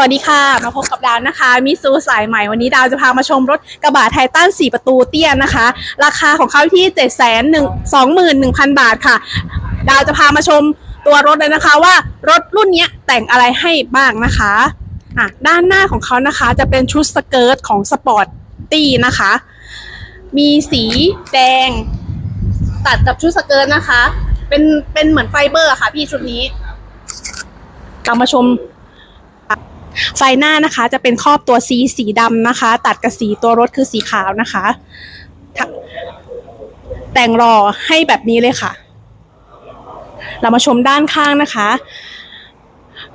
วัสดีค่ะ มาพบกับดาวนะคะมิซูสายใหม่วันนี้ดาวจะพามาชมรถกระบะไททัน4 ประตูเตี้ยนะคะ ราคาของเขาที่ 7 1 2 1 0 0 0 บาทค่ะ ดาวจะพามาชมตัวรถเลยนะคะว่ารถรุ่นนี้แต่งอะไรให้บ้างนะคะอะด้านหน้าของเขานะคะจะเป็นชุดสเกิร์ตของสปอร์ตตี้นะคะ มีสีแดง ตัดกับชุดสเกิร์ตนะคะ เป็นเป็นเหมือนไฟเบอร์ค่ะพี่ชุดนี้เรามาชม ไฟหน้านะคะ จะเป็นครอบตัวซีสีดำนะคะ ตัดกับสีตัวรถคือสีขาวนะคะทะแต่งรอให้แบบนี้เลยค่ะ เรามาชมด้านข้างนะคะ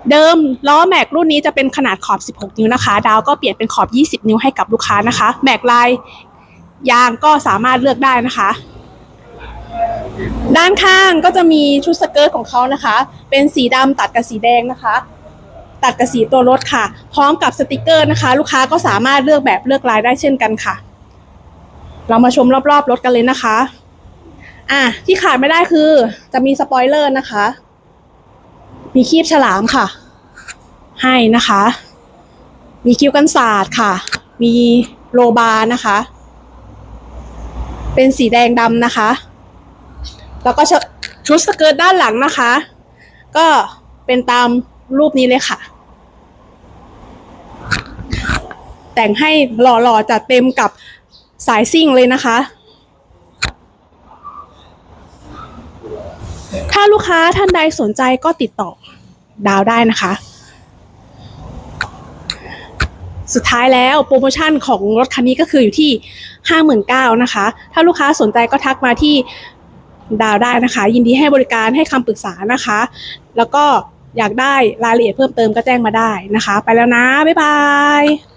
เดิมล้อแม็กรุ่นนี้จะเป็นขนาดขอบ 16 นิ้วนะคะ ดาวก็เปลี่ยนเป็นขอบ 20 นิ้วให้กับลูกค้านะคะ แม็กลายยางก็สามารถเลือกได้นะคะ ด้านข้างก็จะมีชุดสเกิร์ตของเขานะคะ เป็นสีดำตัดกับสีแดงนะคะ ตัดกับสีตัวรถค่ะ พร้อมกับสติกเกอร์นะคะ ลูกค้าก็สามารถเลือกแบบเลือกลายได้เช่นกันค่ะ เรามาชมรอบๆรถกันเลยนะคะ อะที่ขาดไม่ได้คือจะมีสปอยเลอร์นะคะ มีคีบฉลามค่ะ ให้นะคะ มีคิ้วกันศาสตร์ค่ะ มีโลบาร์นะคะ เป็นสีแดงดำนะคะ แล้วก็ชุดสเกิร์ตด้านหลังนะคะ ก็เป็นตามรูปนี้เลยค่ะ แต่งให้หล่อๆจัดเต็มกับสายซิ่งเลยนะคะ ถ้าลูกค้าท่านใดสนใจก็ติดต่อดาวได้นะคะ สุดท้ายแล้วโปรโมชั่นของรถคันนี้ก็คืออยู่ที่ 59,000นะคะ ถ้าลูกค้าสนใจก็ทักมาที่ดาวได้นะคะ ยินดีให้บริการให้คำปรึกษานะคะ แล้วก็อยากได้รายละเอียดเพิ่มเติมก็แจ้งมาได้นะคะ ไปแล้วนะ บ๊ายบาย